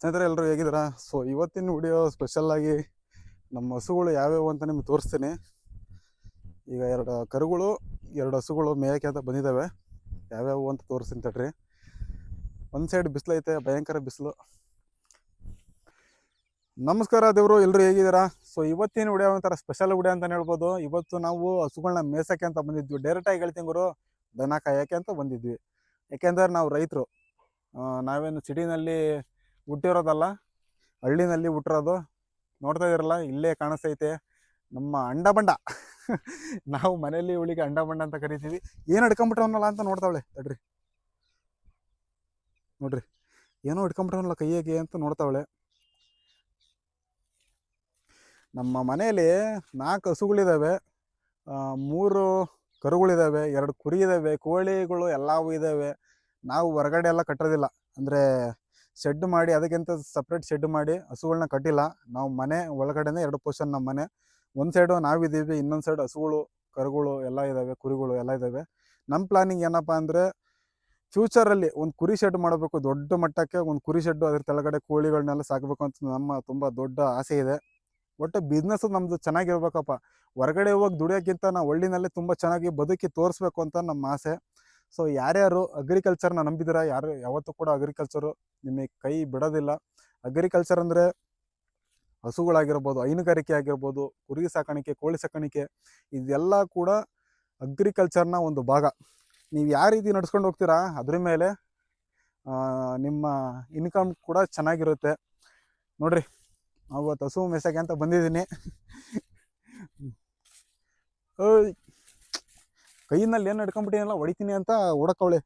ಸ್ನೇಹಿತರೆ ಎಲ್ಲರೂ ಹೇಗಿದ್ದೀರಾ? ಸೊ ಇವತ್ತಿನ ವಿಡಿಯೋ ಸ್ಪೆಷಲ್ಲಾಗಿ ನಮ್ಮ ಹಸುಗಳು ಯಾವ್ಯಾವು ಅಂತ ನಿಮ್ಗೆ ತೋರಿಸ್ತೀನಿ. ಈಗ ಎರಡು ಕರುಗಳು, ಎರಡು ಹಸುಗಳು ಮೇಯಕ್ಕೆ ಅಂತ ಬಂದಿದ್ದಾವೆ. ಯಾವ್ಯಾವು ಅಂತ ತೋರಿಸ್ತೀನಿ ತಡ್ರಿ. ಒಂದು ಸೈಡ್ ಬಿಸಿಲೈತೆ ಭಯಂಕರ ಬಿಸಿಲು. ನಮಸ್ಕಾರ ದೇವರು ಎಲ್ಲರೂ ಹೇಗಿದ್ದೀರಾ? ಸೊ ಇವತ್ತಿನ ವಿಡಿಯೋ ಒಂಥರ ಸ್ಪೆಷಲ್ ವಿಡಿಯೋ ಅಂತ ಹೇಳ್ಬೋದು. ಇವತ್ತು ನಾವು ಹಸುಗಳನ್ನ ಮೇಸಕ್ಕೆ ಅಂತ ಬಂದಿದ್ವಿ. ಡೈರೆಕ್ಟಾಗಿ ಹೇಳ್ತೀನಿ ಗುರು, ದನ ಕಾಯಕ್ಕೆ ಅಂತ ಬಂದಿದ್ವಿ. ಯಾಕೆಂದ್ರೆ ನಾವು ರೈತರು. ನಾವೇನು ಸಿಟಿನಲ್ಲಿ ಹುಟ್ಟಿರೋದಲ್ಲ? ಹಳ್ಳಿನಲ್ಲಿ ಹುಟ್ಟಿರೋದು? ನೋಡ್ತಾ ಇದ್ರಲ್ಲ ಇಲ್ಲೇ ಕಾಣಿಸ್ತೈತೆ. ನಮ್ಮ ಅಂಡ ಬಂಡ ನಾವು ಮನೆಯಲ್ಲಿ ಇವಳಿಗೆ ಅಂಡ ಬಂಡ ಅಂತ ಕರಿತೀವಿ. ಏನು ಹಿಡ್ಕೊಂಬಿಟ್ರವನಲ್ಲ ಅಂತ ನೋಡ್ತಾವಳೆ, ತಡ್ರಿ. ನೋಡ್ರಿ, ಏನೋ ಹಿಡ್ಕೊಂಬಿಟ್ರವನಲ್ಲ ಕೈಯಾಗೆ ಅಂತ ನೋಡ್ತಾವಳೆ. ನಮ್ಮ ಮನೆಯಲ್ಲಿ ನಾಲ್ಕು ಹಸುಗಳಿದ್ದಾವೆ ಮೂರು ಕರುಗಳಿದ್ದಾವೆ ಎರಡು ಕುರಿ ಇದ್ದಾವೆ ಕೋಳಿಗಳು ಎಲ್ಲವೂ ಇದ್ದಾವೆ ನಾವು ಹೊರಗಡೆ ಎಲ್ಲ ಕಟ್ಟೋದಿಲ್ಲ ಅಂದರೆ ಶೆಡ್ ಮಾಡಿ, ಅದಕ್ಕಿಂತ ಸಪ್ರೇಟ್ ಶೆಡ್ ಮಾಡಿ ಹಸುಗಳನ್ನ ಕಟ್ಟಿಲ್ಲ. ನಾವು ಮನೆ ಒಳಗಡೆನೇ ಎರಡು ಪೋರ್ಷನ್ ನಮ್ಮ ಮನೆ. ಒಂದು ಸೈಡು ನಾವಿದ್ದೀವಿ ಇನ್ನೊಂದು ಸೈಡ್ ಹಸುಗಳು, ಕರುಗಳು ಎಲ್ಲ ಇದ್ದಾವೆ ಕುರಿಗಳು ಎಲ್ಲ ಇದ್ದಾವೆ ನಮ್ಮ ಪ್ಲಾನಿಂಗ್ ಏನಪ್ಪ ಅಂದರೆ ಫ್ಯೂಚರಲ್ಲಿ ಒಂದು ಕುರಿ ಶೆಡ್ ಮಾಡಬೇಕು, ದೊಡ್ಡ ಮಟ್ಟಕ್ಕೆ ಒಂದು ಕುರಿ ಶೆಡ್ಡು ಅದ್ರ ಕೆಳಗಡೆ ಕೋಳಿಗಳನ್ನೆಲ್ಲ ಸಾಕಬೇಕು ಅಂತ ನಮ್ಮ ತುಂಬ ದೊಡ್ಡ ಆಸೆ ಇದೆ. ಒಟ್ಟು ಬಿಸ್ನೆಸ್ ನಮ್ಮದು ಚೆನ್ನಾಗಿರ್ಬೇಕಪ್ಪ. ಹೊರಗಡೆ ಹೋಗಿ ದುಡಿಯೋಕ್ಕಿಂತ ನಾವು ಹಳ್ಳಿನಲ್ಲೇ ತುಂಬ ಚೆನ್ನಾಗಿ ಬದುಕಿ ತೋರಿಸ್ಬೇಕು ಅಂತ ನಮ್ಮ ಆಸೆ. ಸೊ ಯಾರ್ಯಾರು ಅಗ್ರಿಕಲ್ಚರ್ನ ನಂಬಿದಿರ? ಯಾರು, ಯಾವತ್ತೂ ಕೂಡ ಅಗ್ರಿಕಲ್ಚರು ನಿಮಗೆ ಕೈ ಬಿಡೋದಿಲ್ಲ. ಅಗ್ರಿಕಲ್ಚರ್ ಅಂದರೆ ಹಸುಗಳಾಗಿರ್ಬೋದು, ಹೈನುಗಾರಿಕೆ ಆಗಿರ್ಬೋದು, ಕುರಿ ಸಾಕಾಣಿಕೆ, ಕೋಳಿ ಸಾಕಾಣಿಕೆ, ಇದೆಲ್ಲ ಕೂಡ ಅಗ್ರಿಕಲ್ಚರ್ನ ಒಂದು ಭಾಗ. ನೀವು ಯಾವ ರೀತಿ ನಡ್ಸ್ಕೊಂಡು ಹೋಗ್ತೀರಾ? ಅದ್ರ ಮೇಲೆ ನಿಮ್ಮ ಇನ್ಕಮ್ ಕೂಡ ಚೆನ್ನಾಗಿರುತ್ತೆ. ನೋಡ್ರಿ ಅವತ್ತು ಹಸು, ಮೆಸಗೆ ಅಂತ ಬಂದಿದ್ದೀನಿ. ಕೈನಲ್ಲಿ ಏನು ಹಿಡ್ಕೊಂಬಿಟ್ಟಿನಲ್ಲ ಹೊಡಿತೀನಿ ಅಂತ ಓಡಕ್ಕವಳೆ.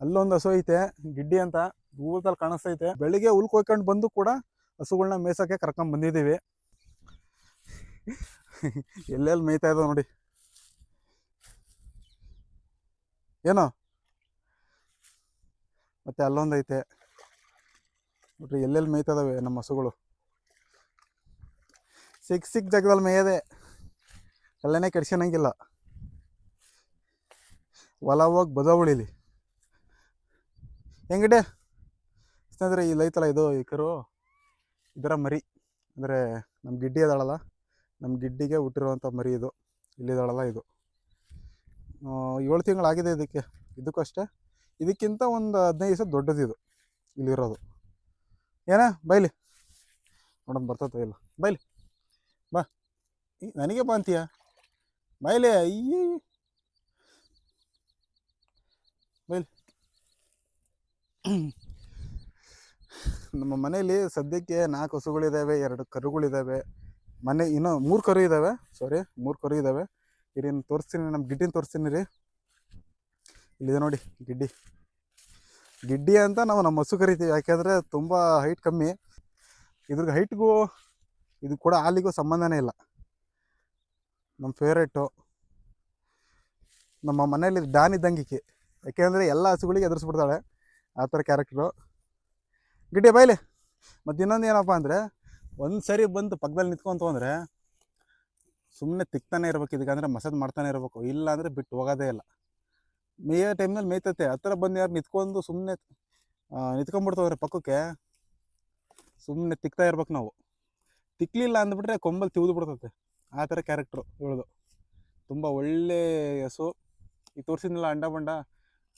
ಅಲ್ಲೊಂದು ಹಸು ಐತೆ, ಗಿಡ್ಡಿ ಅಂತ ದೂರದಲ್ಲಿ ಕಾಣಿಸ್ತೈತೆ. ಬೆಳಿಗ್ಗೆ ಹುಲ್ ಕೊಯ್ಕೊಂಡು ಬಂದು ಕೂಡ ಹಸುಗಳನ್ನ ಮೇಯ್ಸೋಕ್ಕೆ ಕರ್ಕೊಂಬಂದಿದ್ದೀವಿ ಎಲ್ಲೆಲ್ಲಿ ಮೇಯ್ತಾ ಇದ್ದಾವೆ ನೋಡಿ. ಏನೋ? ಮತ್ತೆ ಅಲ್ಲೊಂದು ಐತೆ. ನೋಡ್ರಿ ಎಲ್ಲೆಲ್ಲಿ ಮೇಯ್ತಾ ಇದಾವೆ ನಮ್ಮ ಹಸುಗಳು. ಸಿಕ್ಕ ಸಿಕ್ಕ ಜಾಗದಲ್ಲಿ ಮೇಯೋದೆ ಎಲ್ಲನೇ ಕೆಡ್ಸ್ಕೊಳಂಗಿಲ್ಲ ಹೊಲ ಹೋಗಿ ಬದ ಉಳಿಲಿ ಹೆಂಗಡೆ? ಸ್ನೇಹಿತರೆ ಇಲ್ಲಿ ಐತಲ್ಲ ಇದು, ಈ ಕರು, ಇದರ ಮರಿ. ಅಂದರೆ ನಮ್ಮ ಗಿಡ್ಡಿ ಅದಾಳಲ್ಲ ನಮ್ಮ ಗಿಡ್ಡಿಗೆ ಹುಟ್ಟಿರುವಂಥ ಮರಿ ಇದು. ಇಲ್ಲಿದಾಳಲ್ಲ ಇದು. ಏಳು ತಿಂಗಳಾಗಿದೆ ಇದಕ್ಕೆ. ಇದಕ್ಕೂ ಅಷ್ಟೇ. ಇದಕ್ಕಿಂತ ಒಂದು ಹದಿನೈದು ದಿವಸ ದೊಡ್ಡದು ಇದು, ಇಲ್ಲಿರೋದು. ಏನ, ಬೈಲಿ. ನೋಡೋಣ ಬರ್ತದೆ ಇಲ್ಲ. ಬೈಲಿ. ಬಾ. ಈ, ನನಗೆ ಬಾ ಅಂತೀಯ? ಬೈಲಿ ಅಯ್ಯ ಬೈಲಿ ನಮ್ಮ ಮನೆಯಲ್ಲಿ ಸದ್ಯಕ್ಕೆ ನಾಲ್ಕು ಹಸುಗಳಿದ್ದಾವೆ ಎರಡು ಕರುಗಳಿದ್ದಾವೆ ಮನೆ ಇನ್ನೂ ಮೂರು ಕರು ಇದ್ದಾವೆ ಸಾರಿ ಮೂರು ಕರು ಇದ್ದಾವೆ ಇರಿನ್ ತೋರಿಸ್ತೀನಿ ನಮ್ಮ ಗಿಡ್ಡಿನ ತೋರಿಸ್ತೀನಿ ರೀ. ಇಲ್ಲಿದೆ ನೋಡಿ, ಗಿಡ್ಡಿ. ಗಿಡ್ಡಿ ಅಂತ ನಾವು ನಮ್ಮ ಹಸು ಕರಿತೀವಿ, ಯಾಕೆಂದರೆ ತುಂಬ ಹೈಟ್ ಕಮ್ಮಿ. ಇದ್ರ ಹೈಟ್ಗೂ ಇದು ಕೂಡ ಹಾಲಿಗೂ ಸಂಬಂಧನೇ ಇಲ್ಲ. ನಮ್ಮ ಫೇವ್ರೇಟು ನಮ್ಮ ಮನೆಯಲ್ಲಿ ಡಾನ್ ಇದ್ದಂಗಿಕೆ ಯಾಕೆಂದರೆ ಎಲ್ಲ ಹಸುಗಳಿಗೆ ಎದುರಿಸ್ಬಿಡ್ತಾಳೆ ಆ ಥರ ಕ್ಯಾರೆಕ್ಟ್ರು ಗಿಡ್ಡೆ ಬೈಲೆ. ಮತ್ತು ಇನ್ನೊಂದು ಏನಪ್ಪ ಅಂದರೆ, ಒಂದು ಸರಿ ಬಂದು ಪಕ್ಕದಲ್ಲಿ ನಿಂತ್ಕೊಂತು ಅಂದರೆ ಸುಮ್ಮನೆ ತಿಕ್ತಾನೆ ಇರ್ಬೇಕು, ಇದಕ್ಕೆ ಅಂದರೆ ಮಸಾಜ್ ಮಾಡ್ತಾನೆ ಇರಬೇಕು, ಇಲ್ಲ ಅಂದರೆ ಬಿಟ್ಟು ಹೋಗೋದೇ ಇಲ್ಲ. ಮೇಯೋ ಟೈಮ್ನಲ್ಲಿ ಮೇಯ್ತತೆ. ಹತ್ತಿರ ಬಂದು ಯಾರು ನಿಂತ್ಕೊಂಡು ಸುಮ್ಮನೆ ನಿಂತ್ಕೊಂಡ್ಬಿಡ್ತವ್ರೆ ಪಕ್ಕಕ್ಕೆ ಸುಮ್ಮನೆ ತಿಕ್ತಾ ಇರ್ಬೇಕು ನಾವು. ತಿಕ್ಲಿಲ್ಲ ಅಂದ್ಬಿಟ್ರೆ ಕೊಂಬಲ್ಲಿ ತಿವಿದು ಬಿಡ್ತತೆ. ಆ ಥರ ಕ್ಯಾರೆಕ್ಟ್ರು ಇವಳದು. ತುಂಬ ಒಳ್ಳೆ ಹಸು. ಈ ತೋರಿಸಿದ್ನಲ್ಲ ಅಂಡ ಬಂಡ?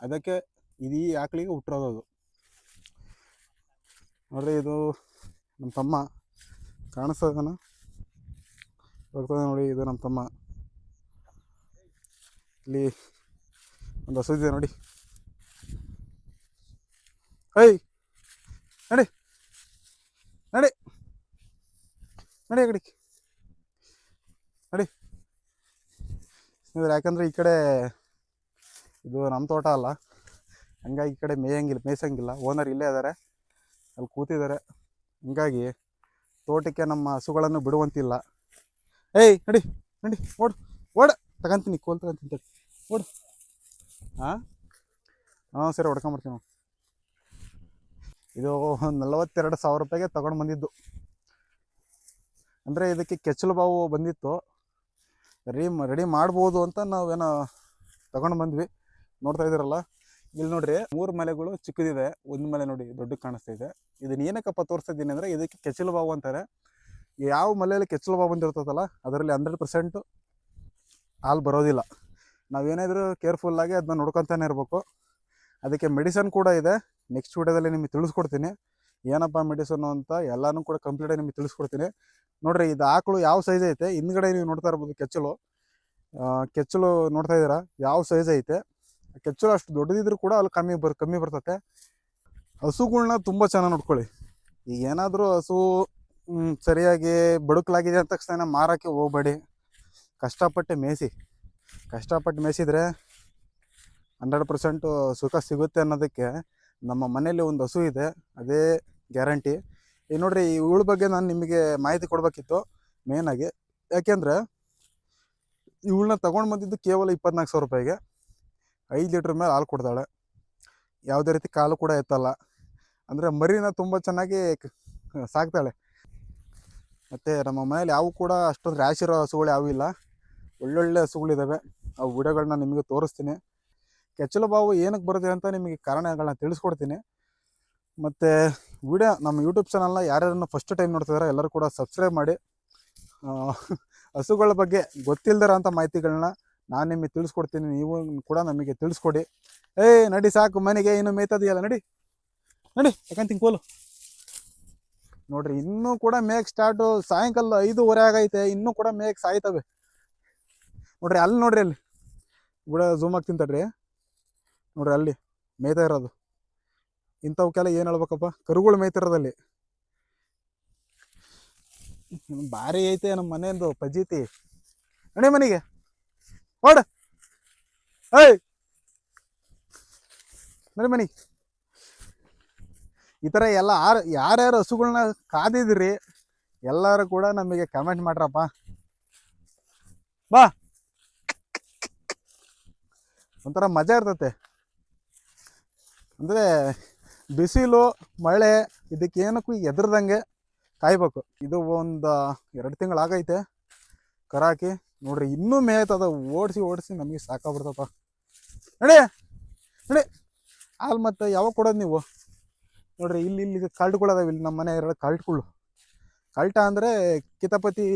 ಅದಕ್ಕೆ ಇದೀ ಆಕಳಿಗೆ ಹುಟ್ಟಿರೋದು ನೋಡ್ರಿ ಇದು ನಮ್ಮ ತಮ್ಮ ಕಾಣಿಸ್ತದನ ನೋಡಿ, ಇದು ನಮ್ಮ ತಮ್ಮ. ಇಲ್ಲಿ ಒಂದು ಹಸು ಇದೆ ನೋಡಿ. ಐ ನಡಿ! ನಡಿ! ನಡಿ ಆ ಕಡೆ ನಡಿ. ಯಾಕಂದ್ರೆ ಈ ಕಡೆ ಇದು ನಮ್ಮ ತೋಟ ಅಲ್ಲ. ಹಂಗಾಗಿ ಈ ಕಡೆ ಮೇಯಂಗಿಲ್ಲ, ಮೇಯ್ಸಂಗಿಲ್ಲ. ಓನರ್ ಇಲ್ಲೇ ಇದ್ದಾರೆ ಅಲ್ಲಿ ಕೂತಿದ್ದಾರೆ ಹಂಗಾಗಿ ತೋಟಕ್ಕೆ ನಮ್ಮ ಹಸುಗಳನ್ನು ಬಿಡುವಂತಿಲ್ಲ. ಏಯ್, ನಡಿ ನಡಿ, ಓಡು, ಓಡ. ತಗೊಂತೀನಿ, ಕೋಲ್ ತಗೊಂತೀನಿ ತಡಿ. ಓಡು. ಹಾಂ ಹಾಂ ಸರಿ ಹೊಡ್ಕೊಂಬರ್ತೀನಿ ನಾವು ಇದು ನಲವತ್ತೆರಡು ಸಾವಿರ ರೂಪಾಯಿಗೆ ತೊಗೊಂಡು ಬಂದಿದ್ದು. ಅಂದರೆ ಇದಕ್ಕೆ ಕೆಚ್ಚಲು ಬಾವು ಬಂದಿತ್ತು. ರೆಡಿ ರೆಡಿ ಮಾಡ್ಬೋದು ಅಂತ ನಾವೇನೋ ತೊಗೊಂಡು ಬಂದ್ವಿ. ನೋಡ್ತಾ ಇದ್ದೀರಲ್ಲ? ಇಲ್ಲಿ ನೋಡ್ರಿ, ಮೂರು ಮಲೆಗಳು ಚಿಕ್ಕದಿದೆ. ಒಂದು ಮಲೆ ನೋಡಿ ದೊಡ್ಡ ಕಾಣಿಸ್ತಾ ಇದೆ. ಇದನ್ನ ಏನಕ್ಕಪ್ಪ ತೋರಿಸ್ತಾ ಇದ್ದೀನಿ ಅಂದ್ರೆ ಇದಕ್ಕೆ ಕೆಚ್ಚಲು ಬಾವು ಅಂತಾರೆ. ಯಾವ ಮಲೆಯಲ್ಲಿ ಕೆಚ್ಚಲು ಬಾವು ಬಂದಿರ್ತದಲ್ಲ, ಅದರಲ್ಲಿ ಹಂಡ್ರೆಡ್ ಪರ್ಸೆಂಟು ಹಾಲು ಬರೋದಿಲ್ಲ. ನಾವೇನಾದರೂ ಕೇರ್ಫುಲ್ಲಾಗಿ ಅದನ್ನ ನೋಡ್ಕೊತಾನೆ ಇರಬೇಕು. ಅದಕ್ಕೆ ಮೆಡಿಸನ್ ಕೂಡ ಇದೆ. ನೆಕ್ಸ್ಟ್ ವಿಡಿಯೋದಲ್ಲಿ ನಿಮಗೆ ತಿಳಿಸ್ಕೊಡ್ತೀನಿ. ಏನಪ್ಪ ಮೆಡಿಸನ್ನು ಅಂತ ಎಲ್ಲನೂ ಕೂಡ ಕಂಪ್ಲೀಟಾಗಿ ನಿಮಗೆ ತಿಳಿಸ್ಕೊಡ್ತೀನಿ. ನೋಡ್ರಿ, ಇದು ಆಕಳು ಯಾವ ಸೈಜ್ ಐತೆ? ಹಿಂದ್ಗಡೆ ನೀವು ನೋಡ್ತಾ ಇರ್ಬೋದು ಕೆಚ್ಚಲು. ಕೆಚ್ಚಲು ನೋಡ್ತಾ ಇದ್ದೀರಾ? ಯಾವ ಸೈಜ್ ಐತೆ? ಕೆಚ್ಚಲು ಅಷ್ಟು ದೊಡ್ಡದಿದ್ರು ಕೂಡ ಅಲ್ಲಿ ಕಮ್ಮಿ ಬರ್, ಕಮ್ಮಿ ಬರ್ತತೆ. ಹಸುಗಳನ್ನ ತುಂಬ ಚೆನ್ನಾಗಿ ನೋಡ್ಕೊಳ್ಳಿ. ಈಗ ಏನಾದರೂ ಹಸು ಸರಿಯಾಗಿ ಬಡುಕಲಾಗಿದೆ ಅಂದ ತಕ್ಷಣ ಮಾರೋಕ್ಕೆ ಹೋಗಬೇಡಿ. ಕಷ್ಟಪಟ್ಟು ಮೇಯಿಸಿ. ಕಷ್ಟಪಟ್ಟು ಮೇಯಿಸಿದ್ರೆ ಹಂಡ್ರೆಡ್ ಪರ್ಸೆಂಟು ಸುಖ ಸಿಗುತ್ತೆ ಅನ್ನೋದಕ್ಕೆ ನಮ್ಮ ಮನೆಯಲ್ಲಿ ಒಂದು ಹಸು ಇದೆ. ಅದೇ ಗ್ಯಾರಂಟಿ. ಈಗ ನೋಡ್ರಿ ಇವಳ ಬಗ್ಗೆ ನಾನು ನಿಮಗೆ ಮಾಹಿತಿ ಕೊಡಬೇಕಿತ್ತು ಮೇಯ್ನಾಗಿ ಯಾಕೆಂದರೆ ಇವಳನ್ನ ತೊಗೊಂಡು ಬಂದಿದ್ದು ಕೇವಲ ಇಪ್ಪತ್ನಾಲ್ಕು ಸಾವಿರ ರೂಪಾಯಿಗೆ. ಐದು ಲೀಟ್ರ್ ಮೇಲೆ ಹಾಲು ಕೊಡ್ತಾಳೆ. ಯಾವುದೇ ರೀತಿ ಕಾಲು ಕೂಡ ಎತ್ತಲ್ಲ. ಅಂದರೆ ಮರಿನ ತುಂಬ ಚೆನ್ನಾಗಿ ಸಾಕ್ತಾಳೆ. ಮತ್ತು ನಮ್ಮ ಮನೇಲಿ ಯಾವ ಕೂಡ ಅಷ್ಟೊಂದು ರ್ಯಾಶ್ ಇರೋ ಹಸುಗಳು ಯಾವೂ ಇಲ್ಲ. ಒಳ್ಳೊಳ್ಳೆ ಹಸುಗಳಿದ್ದಾವೆ ಆ ವಿಡಿಯೋಗಳನ್ನ ನಿಮಗೆ ತೋರಿಸ್ತೀನಿ. ಕೆಚ್ಚಲು ಬಾವು ಏನಕ್ಕೆ ಬರುತ್ತೆ ಅಂತ ನಿಮಗೆ ಕಾರಣಗಳನ್ನ ತಿಳಿಸ್ಕೊಡ್ತೀನಿ. ಮತ್ತು ವಿಡಿಯೋ, ನಮ್ಮ ಯೂಟ್ಯೂಬ್ ಚಾನಲ್ನ ಯಾರ್ಯಾರನ್ನು ಫಸ್ಟ್ ಟೈಮ್ ನೋಡ್ತಿದಾರೋ ಎಲ್ಲರೂ ಕೂಡ ಸಬ್ಸ್ಕ್ರೈಬ್ ಮಾಡಿ. ಹಸುಗಳ ಬಗ್ಗೆ ಗೊತ್ತಿಲ್ದಿರೋಂಥ ಮಾಹಿತಿಗಳನ್ನ ನಾನು ನಿಮಗೆ ತಿಳಿಸ್ಕೊಡ್ತೀನಿ, ನೀವು ಕೂಡ ನಮಗೆ ತಿಳಿಸ್ಕೊಡಿ. ಏಯ್ ನಡಿ ಸಾಕು, ಮನೆಗೆ ಇನ್ನು ಮೇಯ್ತದೆಯಲ್ಲ, ನಡಿ. ನಡಿ ಯಾಕಂತೀನಿ ಕೋಲು ನೋಡ್ರಿ, ಇನ್ನೂ ಕೂಡ ಮೇಕ್ ಸ್ಟಾರ್ಟು ಸಾಯಂಕಾಲ ಐದೂವರೆ ಆಗೈತೆ, ಇನ್ನೂ ಕೂಡ ಮೇಕ್ ಸಾಯ್ತವೆ. ನೋಡ್ರಿ, ಅಲ್ಲಿ ನೋಡ್ರಿ, ಅಲ್ಲಿ. ಬಿಡ ಝೂಮ್ ಆಗ್ತೀನಿ ತಡ್ರಿ ನೋಡ್ರಿ, ಅಲ್ಲಿ ಮೇಯ್ತಾ ಇರೋದು. ಇಂಥವಕ್ಕೆಲ್ಲ ಏನು ಹೇಳ್ಬೇಕಪ್ಪ? ಕರುಗಳು ಮೇಯ್ತಿರೋದಲ್ಲಿ ಭಾರಿ ಐತೆ ನಮ್ಮ ಮನೆಯದು ಪಜೀತಿ. ನಡಿ ಮನೆಗೆ. ಓಡ ಏಯ್. ಮನೆ ಮನಿ. ಈ ಥರ ಎಲ್ಲ ಆರು ಯಾರ್ಯಾರು ಹಸುಗಳನ್ನ ಕಾದಿದ್ರಿ ಎಲ್ಲರೂ ಕೂಡ ನಮಗೆ ಕಮೆಂಟ್ ಮಾಡ್ರಪ್ಪ. ಬಾ. ಒಂಥರ ಮಜಾ ಇರ್ತತೆ. ಅಂದರೆ ಬಿಸಿಲು, ಮಳೆ ಇದಕ್ಕೇನಕ್ಕೂ ಎದುರ್ದಂಗೆ ಕಾಯ್ಬೇಕು. ಇದು ಒಂದು ಎರಡು ತಿಂಗಳಾಗೈತೆ. ಆಗೈತೆ ಕರ ಹಾಕಿ ನೋಡ್ರಿ, ಇನ್ನೂ ಮೇಯ್ತದ ಓಡಿಸಿ ಓಡಿಸಿ ನಮಗೆ ಸಾಕಾಗ್ಬಿಡ್ತಪ್ಪ. ನೋಡಿ ನೋಡಿ. ಹಾಲು ಮತ್ತೆ ಯಾವಾಗ ಕೊಡೋದು ನೀವು? ನೋಡ್ರಿ, ಇಲ್ಲಿ ಇಲ್ಲಿ ಕಲ್ಟ್ಗಳದಾವೆ ಇಲ್ಲಿ ನಮ್ಮ ಮನೆ ಎರಡು ಕಲ್ಟ್ಗಳು. ಕಲ್ಟ ಅಂದರೆ ಕಿತಪತಿ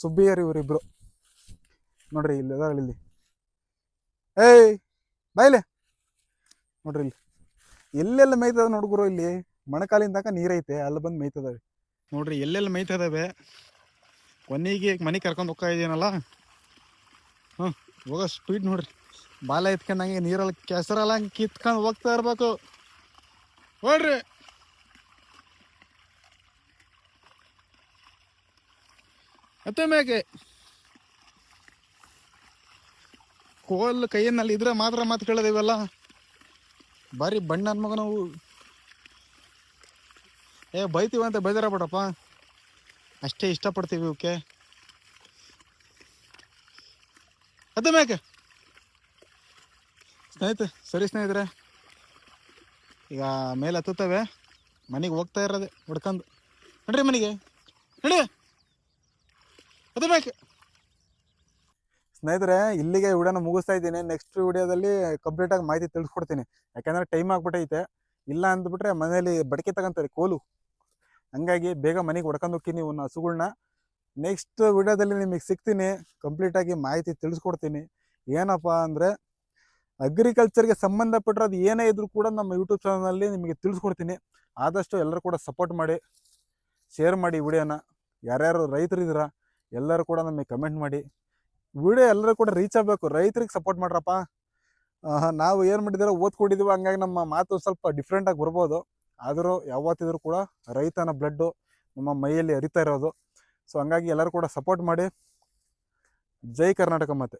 ಸುಬ್ಬಿಯರ್ ಇವರಿಬ್ರು ನೋಡ್ರಿ, ಇಲ್ಲಿ ಇಲ್ಲಿ. ಏಯ್ ಬಾಯ್ಲೆ ನೋಡ್ರಿ, ಇಲ್ಲಿ. ಎಲ್ಲೆಲ್ಲ ಮೇಯ್ತದ ನೋಡ್ಗುರು ಇಲ್ಲಿ ಮೊಣಕಾಲಿಂದಾಗ ನೀರೈತೆ, ಅಲ್ಲಿ ಬಂದು ಮೇಯ್ತದವೆ ನೋಡ್ರಿ, ಎಲ್ಲೆಲ್ಲ ಮೇಯ್ತದವೆ ಕೊನೆಗೆ ಮನೆ ಕರ್ಕೊಂಡು ಹೋಗ್ತಾ ಇದೀನಲ್ಲ? ಹ್ಞೂ ಹೋಗೋ ಸ್ಪೀಡ್ ನೋಡ್ರಿ. ಬಾಲ ಎತ್ಕೊಂಡಂಗೆ ನೀರಲ್ಲಿ ಕೆಸರಲ್ಲ ಹಂಗೆ ಕಿತ್ಕೊಂಡು ಹೋಗ್ತಾ ಇರಬೇಕು. ನೋಡ್ರಿ ಮತ್ತೆ ಮೇಕೆ? ಕೋಲ್ ಕೈಯಲ್ಲಿ ಇದ್ರೆ ಮಾತ್ರ ಮಾತು ಕೇಳೋದಿವೆಲ್ಲ. ಬಾರಿ ಬಣ್ಣ ಮಗ ನಾವು ಏ, ಬೈತೀವಂತ, ಬೈದಾರ ಬಿಡಪ್ಪ. ಅಷ್ಟೇ ಇಷ್ಟಪಡ್ತೀವಿ ಓಕೆ ಅದು ಮ್ಯಾಕೆ? ಸ್ನೇಹಿತ ಸರಿ ಸ್ನೇಹಿತರೆ. ಈಗ ಮೇಲೆ ಹತ್ತುತ್ತವೆ. ಮನೆಗೆ ಹೋಗ್ತಾ ಇರೋದೆ, ಹುಡ್ಕಂದು. ನಡ್ರಿ ಮನೆಗೆ. ನಡಿ. ಅದು ಮ್ಯಾಕೆ? ಸ್ನೇಹಿತರೆ, ಇಲ್ಲಿಗೆ ವಿಡಿಯೋನ ಮುಗಿಸ್ತಾ ಇದ್ದೀನಿ. ನೆಕ್ಸ್ಟ್ ವಿಡಿಯೋದಲ್ಲಿ ಕಂಪ್ಲೀಟಾಗಿ ಮಾಹಿತಿ ತಿಳಿಸ್ಕೊಡ್ತೀನಿ. ಯಾಕೆಂದರೆ ಟೈಮ್ ಆಗ್ಬಿಟ್ಟೈತೆ. ಇಲ್ಲ ಅಂದ್ಬಿಟ್ರೆ ಮನೇಲಿ ಬಡಕೆ ತಗೊಂತಾರೆ ಕೋಲು. ಹಂಗಾಗಿ ಬೇಗ ಮನೆಗೆ ಹೊಡ್ಕೊಂಡು ಹೋಗ್ತೀನಿ ಒಂದು ಹಸುಗಳ್ನ. ನೆಕ್ಸ್ಟ್ ವಿಡಿಯೋದಲ್ಲಿ ನಿಮಗೆ ಸಿಗ್ತೀನಿ ಕಂಪ್ಲೀಟಾಗಿ ಮಾಹಿತಿ ತಿಳಿಸ್ಕೊಡ್ತೀನಿ. ಏನಪ್ಪ ಅಂದರೆ ಅಗ್ರಿಕಲ್ಚರ್ಗೆ ಸಂಬಂಧಪಟ್ಟಿರೋದು ಏನೇ ಇದ್ರೂ ಕೂಡ ನಮ್ಮ ಯೂಟ್ಯೂಬ್ ಚಾನಲಲ್ಲಿ ನಿಮಗೆ ತಿಳಿಸ್ಕೊಡ್ತೀನಿ. ಆದಷ್ಟು ಎಲ್ಲರೂ ಕೂಡ ಸಪೋರ್ಟ್ ಮಾಡಿ ಶೇರ್ ಮಾಡಿ ವಿಡಿಯೋನ. ಯಾರ್ಯಾರು ರೈತರು ಇದ್ದೀರಾ, ಎಲ್ಲರೂ ಕೂಡ ನಮಗೆ ಕಮೆಂಟ್ ಮಾಡಿ. ವಿಡಿಯೋ ಎಲ್ಲರೂ ಕೂಡ ರೀಚ್ ಆಗಬೇಕು. ರೈತರಿಗೆ ಸಪೋರ್ಟ್ ಮಾಡ್ರಪ್ಪ. ನಾವು ಏನು ಮಾಡಿದ್ದೀರೋ ಓದ್ಕೊಂಡಿದ್ದೀವಿ, ಹಂಗಾಗಿ ನಮ್ಮ ಮಾತು ಸ್ವಲ್ಪ ಡಿಫ್ರೆಂಟಾಗಿ ಬರ್ಬೋದು. ಆದರೂ ಯಾವತ್ತಿದ್ರೂ ಕೂಡ ರೈತನ ಬ್ಲಡ್ಡು ನಮ್ಮ ಮೈಯಲ್ಲಿ ಹರಿತಾ ಇರೋದು. ಸೊ ಹಂಗಾಗಿ ಎಲ್ಲರೂ ಕೂಡ ಸಪೋರ್ಟ್ ಮಾಡಿ. ಜೈ ಕರ್ನಾಟಕ ಮತ್ತೆ